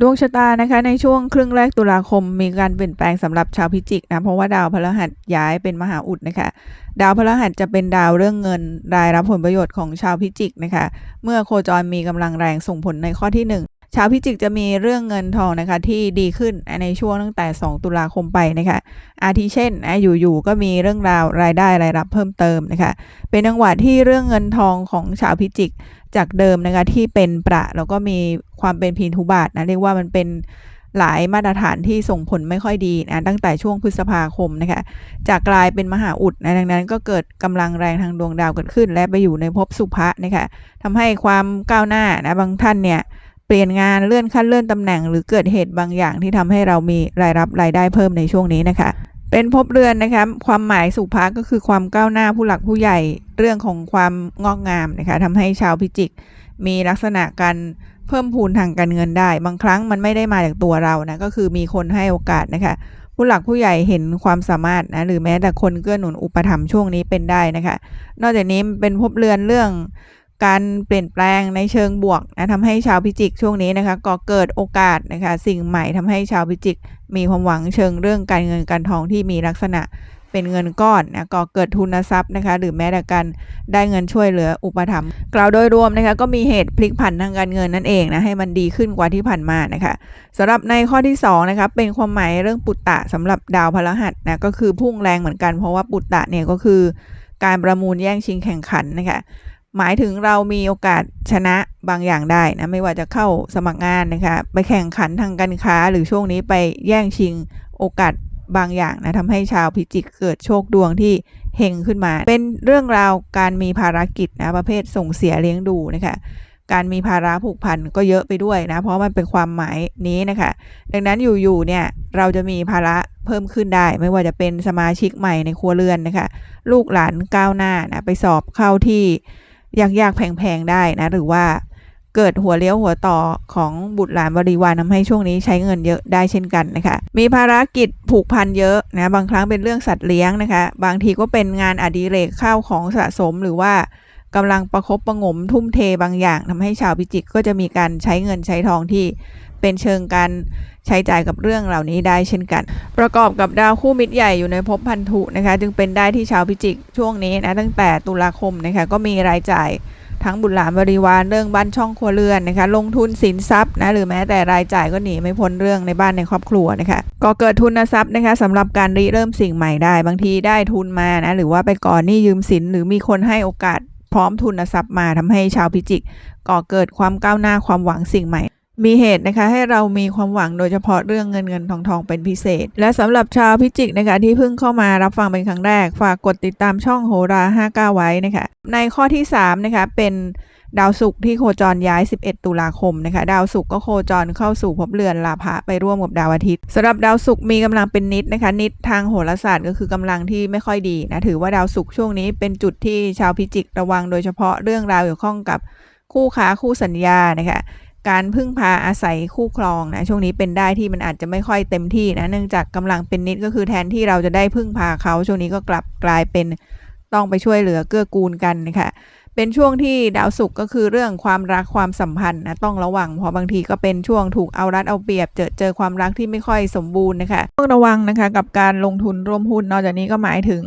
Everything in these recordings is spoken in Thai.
ดวงชะตานะคะในช่วงครึ่งแรกตุลาคมมีการเปลี่ยนแปลงสำหรับชาวพิจิกนะเพราะว่าดาวพฤหัสย้ายเป็นมหาอุดนะคะดาวพฤหัสจะเป็นดาวเรื่องเงินรายรับผลประโยชน์ของชาวพิจิกนะคะเมื่อโคจรมีกำลังแรงส่งผลในข้อที่หนึ่ง ชาวพิจิกจะมีเรื่องเงินทองนะคะที่ดีขึ้นในช่วงตั้งแต่ 2 ตุลาคมไปนะคะอาทิเช่นนะอยู่ๆก็มีเรื่องราวรายได้รายรับเพิ่มเติมนะคะเป็นจังหวะที่เรื่องเงินทองของชาวพิจิกจากเดิมนะคะที่เป็นประแล้วก็มีความเป็นพีนทุบาทนะเรียกว่ามันเป็นหลายมาตรฐานที่ส่งผลไม่ค่อยดีนะตั้งแต่ช่วงพฤษภาคมนะคะจากกลายเป็นมหาอุดนะดังนั้นก็เกิดกำลังแรงทางดวงดาวเกิดขึ้น และไปอยู่ในภพสุภะนะคะทำให้ความก้าวหน้านะบางท่านเนี่ย เปลี่ยนงานเลื่อนขั้นเลื่อนตำแหน่ง หรือเกิดเหตุบางอย่างที่ทำให้เรามีรายรับรายได้เพิ่มในช่วงนี้นะคะ เป็นภพเรือนนะคะความหมายสุภาก็คือความก้าวหน้าผู้หลักผู้ใหญ่เรื่องของความงอกงามนะคะทำให้ชาวพิจิก มีลักษณะการเพิ่มพูนทางการเงินได้ บางครั้งมันไม่ได้มาจากตัวเรานะก็คือมีคนให้โอกาสนะคะผู้หลักผู้ใหญ่เห็นความสามารถนะหรือแม้แต่คนเกื้อหนุนอุปถัมภ์ช่วงนี้เป็นได้นะคะ นอกจากนี้เป็นภพเรือนเรื่อง การเปลี่ยนแปลงในเชิงบวกนะทำให้ชาวพิจิกช่วงนี้นะคะก็เกิดโอกาสนะคะสิ่งใหม่ทำให้ชาวพิจิก มีความหวังเชิงเรื่องการเงินการทองที่มีลักษณะเป็นเงินก้อนนะก็เกิดทุนทรัพย์นะคะหรือแม้แต่การได้เงินช่วยเหลืออุปถัมภ์กล่าวโดยรวมนะคะก็มีเหตุพลิกผันทางการเงินนั่นเองนะให้มันดีขึ้นกว่าที่ผ่านมานะคะสำหรับในข้อที่2นะคะเป็นความหมายเรื่องปุตตะสำหรับดาวพฤหัสนะก็คือพุ่งแรงเหมือนกันเพราะว่าปุตตะเนี่ยก็คือการประมูลแย่งชิงแข่งขันนะคะ หมายถึงเรามีโอกาสชนะบางอย่างได้นะไม่ว่าจะเข้าสมัครงานนะคะไปแข่งขันทางการค้าหรือช่วงนี้ไปแย่งชิงโอกาสบางอย่างนะทำให้ชาวพิจิกเกิดโชคดวงที่เฮงขึ้นมา เป็นเรื่องราวการมีภารกิจนะประเภทส่งเสียเลี้ยงดูนะคะการมีภาระผูกพันก็เยอะไปด้วยนะ เพราะมันเป็นความหมายนี้นะคะ ดังนั้นอยู่ๆเนี่ยเราจะมีภาระเพิ่มขึ้นได้ ไม่ว่าจะเป็นสมาชิกใหม่ในครัวเรือนนะคะ ลูกหลานก้าวหน้านะไปสอบเข้าที่ ยากๆแพงๆได้นะหรือว่าเกิดหัวเลี้ยวหัวต่อของบุตรหลานบริวารทำให้ช่วงนี้ใช้เงินเยอะได้เช่นกันนะคะ มีภารกิจผูกพันเยอะนะบางครั้งเป็นเรื่องสัตว์เลี้ยงนะคะ บางทีก็เป็นงานอดิเรกข้าวของสะสมหรือว่ากำลังประคบประงมทุ่มเทบางอย่างทำให้ชาวพิจิกก็จะมีการใช้เงินใช้ทองที่ เป็นเชิงการใช้จ่ายกับเรื่องเหล่านี้ได้เช่นกัน ประกอบกับดาวคู่มิตรใหญ่อยู่ในภพพันธุนะคะ จึงเป็นได้ที่ชาวพิจิกช่วงนี้นะตั้งแต่ตุลาคมนะคะก็มีรายจ่ายทั้งบุตรหลานบริวารเรื่องบ้านช่องครัวเรือนนะคะ ลงทุนสินทรัพย์นะหรือแม้แต่รายจ่ายก็หนีไม่พ้นเรื่องในบ้านในครอบครัวนะคะก็เกิดทุนทรัพย์นะคะสำหรับการริเริ่มสิ่งใหม่ได้ บางทีได้ทุนมานะหรือว่าไปก่อนหนี้ยืมสินหรือมีคนให้โอกาสพร้อมทุนทรัพย์มาทำให้ชาวพิจิกก่อเกิดความก้าวหน้าความหวังสิ่งใหม่ มีเหตุนะคะให้เรามีความหวังโดยเฉพาะเรื่องเงินเงินทองทองเป็นพิเศษ และสำหรับชาวพิจิกนะคะที่เพิ่งเข้ามารับฟังเป็นครั้งแรก ฝากกดติดตามช่องโหรา 59 ไว้นะคะ ในข้อที่3นะคะเป็นดาวศุกร์ที่โคจรย้าย 11 ตุลาคมนะคะ ดาวศุกร์ก็โคจรเข้าสู่ภพเรือนลาภะไปร่วมกับดาวอาทิตย์สำหรับดาวศุกร์มีกำลังเป็นนิดนะคะ นิดทางโหราศาสตร์ก็คือกำลังที่ไม่ค่อยดีนะถือว่าดาวศุกร์ช่วงนี้เป็นจุดที่ชาวพิจิกระวังโดยเฉพาะเรื่องราวเกี่ยวข้องกับคู่ค้าคู่สัญญานะคะ การพึ่งพาอาศัยคู่ครองนะช่วงนี้เป็นได้ที่มันอาจจะไม่ค่อยเต็มที่นะเนื่องจากกำลังเป็นนิดก็คือแทนที่เราจะได้พึ่งพาเขาช่วงนี้ก็กลับกลายเป็นต้องไปช่วยเหลือเกื้อกูลกันนะคะเป็นช่วงที่ดาวศุกร์ก็คือเรื่องความรักความสัมพันธ์นะต้องระวังเพราะบางทีก็เป็นช่วงถูกเอารัดเอาเปรียบ เจอเจอความรักที่ไม่ค่อยสมบูรณ์นะคะต้องระวังนะคะกับการลงทุนร่วมหุ้นนอกจากนี้ก็หมายถึง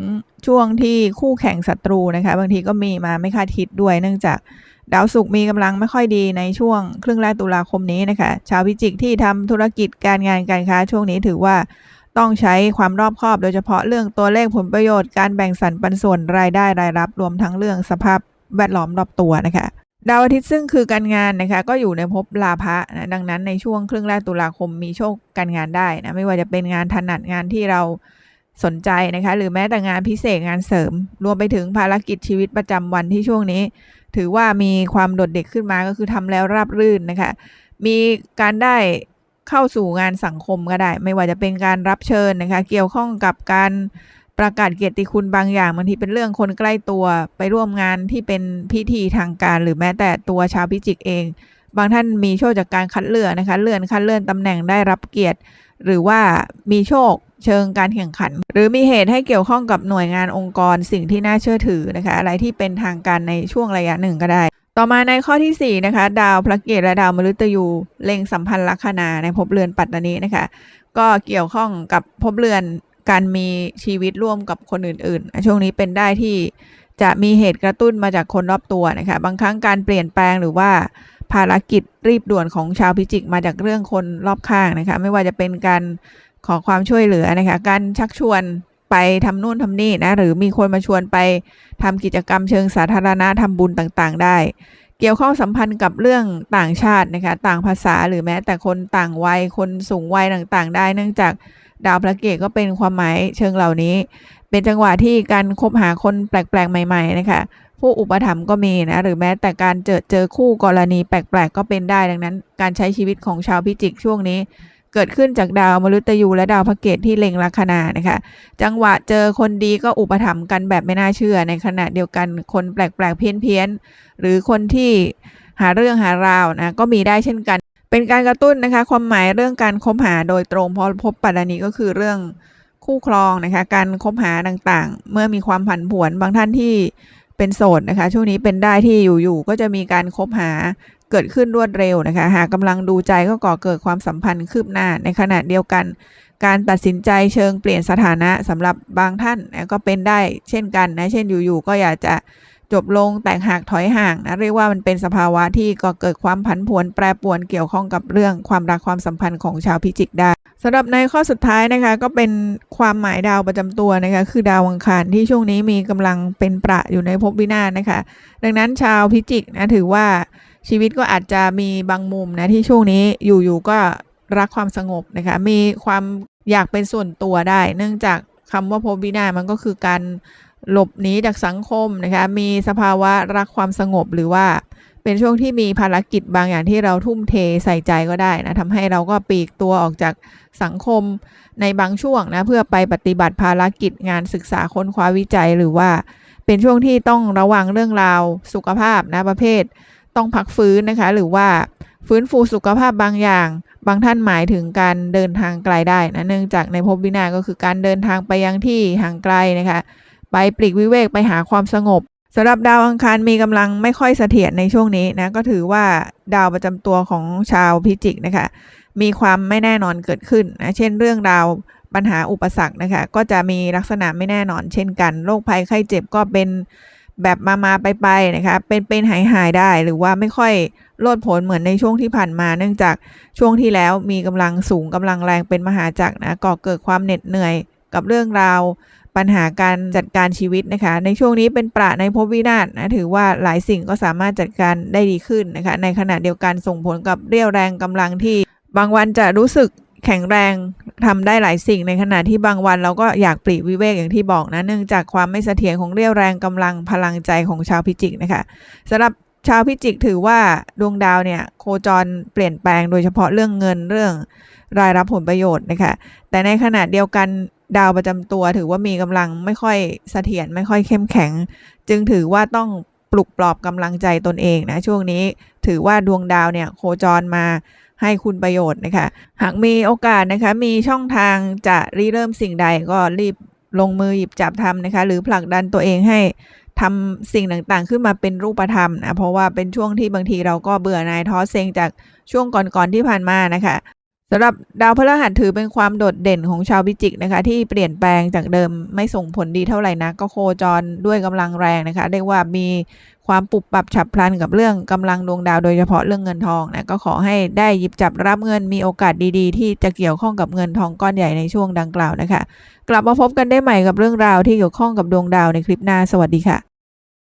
ช่วงที่คู่แข่งศัตรูนะคะ บางทีก็มีมาไม่คาดคิดด้วยเนื่องจาก ดาวศุกร์มีกำลังไม่ค่อยดีในช่วงครึ่งแรกตุลาคมนี้นะคะ ชาวพิจิกที่ทำธุรกิจการงานการค้าช่วงนี้ถือว่าต้องใช้ความรอบคอบโดยเฉพาะเรื่องตัวเลขผลประโยชน์การแบ่งสรรปันส่วนรายได้รายรับรวมทั้งเรื่องสภาพแวดล้อมรอบตัวนะคะดาวอาทิตย์ซึ่งคือการงานนะคะก็อยู่ในภพลาภะนะดังนั้นในช่วงครึ่งแรกตุลาคมมีโชคการงานได้นะไม่ว่าจะเป็นงานถนัดงานที่เรา สนใจนะคะ หรือแม้แต่งานพิเศษงานเสริม รวมไปถึงภารกิจชีวิตประจำวันที่ช่วงนี้ ถือว่ามีความโดดเด่นขึ้นมาก็คือทำแล้วราบรื่นนะคะ มีการได้เข้าสู่งานสังคมก็ได้ ไม่ว่าจะเป็นการรับเชิญนะคะ เกี่ยวข้องกับการประกาศเกียรติคุณบางอย่างบางทีเป็นเรื่องคนใกล้ตัวไปร่วมงานที่เป็นพิธีทางการ หรือแม้แต่ตัวชาวพิจิกเอง บางท่านมีโชคจากการคัดเลือกนะคะ เลื่อนคัดเลื่อนตำแหน่งได้รับเกียรติ หรือว่ามีโชคเชิงการแข่งขัน หรือมีเหตุให้เกี่ยวข้องกับหน่วยงานองค์กรสิ่งที่น่าเชื่อถือนะคะอะไรที่เป็นทางการในช่วงระยะหนึ่งก็ได้ ต่อมาในข้อที่ 4 นะคะ ดาวพระเกตและดาวมฤตยูเล็งสัมพันธ์ลัคนาในภพเรือนปัตตานีนะคะ ก็เกี่ยวข้องกับภพเรือนการมีชีวิตร่วมกับคนอื่นๆ ช่วงนี้เป็นได้ที่จะมีเหตุกระตุ้นมาจากคนรอบตัวนะคะ บางครั้งการเปลี่ยนแปลงหรือว่า ภารกิจรีบด่วนของชาวพิจิกมาจากเรื่องคนรอบข้างนะคะ ไม่ว่าจะเป็นการขอความช่วยเหลือนะคะ การชักชวนไปทำนู่นทำนี่นะ หรือมีคนมาชวนไปทำกิจกรรมเชิงสาธารณะทำบุญต่างๆ ได้ เกี่ยวข้องสัมพันธ์กับเรื่องต่างชาตินะคะ ต่างภาษาหรือแม้แต่คนต่างวัย คนสูงวัยต่างๆ ได้ เนื่องจากดาวพระเกตก็เป็นความหมายเชิงเหล่านี้ เป็นจังหวะที่การคบหาคนแปลกๆ ใหม่ ๆ นะคะ ผู้อุปถัมภ์ก็มีนะหรือแม้แต่การเจอเจอคู่กรณีแปลกๆก็เป็นได้ดังนั้น การใช้ชีวิตของชาวพิจิกช่วงนี้ เกิดขึ้นจากดาวมฤตยูและดาวพระเกตที่เล็งลัคนานะคะ จังหวะเจอคนดีก็อุปถัมภ์กันแบบไม่น่าเชื่อ ในขณะเดียวกันคนแปลกๆเพี้ยนๆหรือคนที่หาเรื่องหาราวนะก็มีได้เช่นกัน เป็นการกระตุ้นนะคะ ความหมายเรื่องการคบหาโดยตรงพราะพบปัตตานีก็คือเรื่องคู่ครองนะคะ การคบหาต่างๆ เมื่อมีความผันผวนบางท่านที่ เป็นโสดนะคะ ช่วงนี้เป็นได้ที่อยู่ๆก็จะมีการคบหาเกิดขึ้นรวดเร็วนะคะ หากกำลังดูใจก็ก่อเกิดความสัมพันธ์คืบหน้าในขณะเดียวกัน การตัดสินใจเชิงเปลี่ยนสถานะสำหรับบางท่านนะก็เป็นได้เช่นกันนะเช่นอยู่ๆก็อยากจะ จบลงแตกหักถอยห่างนะเรียกว่ามันเป็นสภาวะที่ก่อเกิดความผันผวนแปรปรวนเกี่ยวข้องกับเรื่องความรักความสัมพันธ์ของชาวพิจิกได้สำหรับในข้อสุดท้ายนะคะก็เป็นความหมายดาวประจำตัวนะคะคือดาวอังคารที่ช่วงนี้มีกำลังเป็นประอยู่ในภพวินาศนะคะ ดังนั้นชาวพิจิกนะถือว่าชีวิตก็อาจจะมีบางมุมนะที่ช่วงนี้อยู่ๆก็รักความสงบนะคะมีความอยากเป็นส่วนตัวได้ เนื่องจากคำว่าภพวินาศมันก็คือการ หลบหนีจากสังคมนะคะมีสภาวะรักความสงบหรือว่าเป็นช่วงที่มีภารกิจบางอย่างที่เราทุ่มเทใส่ใจก็ได้นะทำให้เราก็ปีกตัวออกจากสังคมในบางช่วงนะเพื่อไปปฏิบัติภารกิจงานศึกษาค้นคว้าวิจัยหรือว่าเป็นช่วงที่ต้องระวังเรื่องราวสุขภาพนะประเภท ต้องพักฟื้นนะคะ หรือว่าฟื้นฟูสุขภาพบางอย่าง บางท่านหมายถึงการเดินทางไกลได้นะเนื่องจากในภพวินาศก็คือการเดินทางไปยังที่ห่างไกลนะคะ ไปปลีกวิเวกไปหาความสงบสำหรับดาวอังคารมีกำลังไม่ค่อยเสถียรในช่วงนี้นะก็ถือว่าดาวประจำตัวของชาวพิจิกนะคะมีความไม่แน่นอนเกิดขึ้นนะเช่นเรื่องราวปัญหาอุปสรรคนะคะก็จะมีลักษณะไม่แน่นอนเช่นกันโรคภัยไข้เจ็บก็เป็นแบบมามาไปไปนะคะเป็นเป็นหายหายได้หรือว่าไม่ค่อยโลดผลเหมือนในช่วงที่ผ่านมา เนื่องจากช่วงที่แล้วมีกำลังสูงกำลังแรงเป็นมหาจักรนะก่อเกิดความเหน็ดเหนื่อยกับเรื่องราว ปัญหาการจัดการชีวิตนะคะ ในช่วงนี้เป็นประในภพวินาศนะถือว่าหลายสิ่งก็สามารถจัดการได้ดีขึ้นนะคะ ในขณะเดียวกันส่งผลกับเรี่ยวแรงกำลังที่ บางวันจะรู้สึกแข็งแรงทำได้หลายสิ่งในขณะที่บางวันเราก็อยากปลีกวิเวกอย่างที่บอกนะเนื่องจากความไม่เสถียรของเรี่ยวแรงกำลังพลังใจของชาวพิจิกนะคะสำหรับชาวพิจิกถือว่าดวงดาวเนี่ยโคจรเปลี่ยนแปลงโดยเฉพาะเรื่องเงินเรื่องรายรับผลประโยชน์นะคะแต่ในขณะเดียวกัน ดาวประจำตัวถือว่ามีกำลังไม่ค่อยเสถียรไม่ค่อยเข้มแข็ง จึงถือว่าต้องปลุกปลอบกำลังใจตนเองนะ ช่วงนี้ถือว่าดวงดาวเนี่ยโคจรมาให้คุณประโยชน์นะคะ หากมีโอกาสนะคะมีช่องทางจะริเริ่มสิ่งใดก็รีบลงมือหยิบจับทำนะคะ หรือผลักดันตัวเองให้ทำสิ่งต่างๆ ขึ้นมาเป็นรูปธรรมนะเพราะว่าเป็นช่วงที่บางทีเราก็เบื่อหน่ายท้อเซ็งจากช่วงก่อนๆที่ผ่านมานะคะ สำหรับดาวพฤหัสถือเป็นความโดดเด่นของชาวพิจิกนะคะ ที่เปลี่ยนแปลงจากเดิมไม่ส่งผลดีเท่าไหร่นะก็โคจรด้วยกำลังแรงนะคะเรียกว่ามีความปรับปรับฉับพลันกับเรื่องกำลังดวงดาวโดยเฉพาะเรื่องเงินทองนะก็ขอให้ได้หยิบจับรับเงินมีโอกาสดีๆ ที่จะเกี่ยวข้องกับเงินทองก้อนใหญ่ในช่วงดังกล่าวนะคะ กลับมาพบกันได้ใหม่กับเรื่องราวที่เกี่ยวข้องกับดวงดาวในคลิปหน้าสวัสดีค่ะ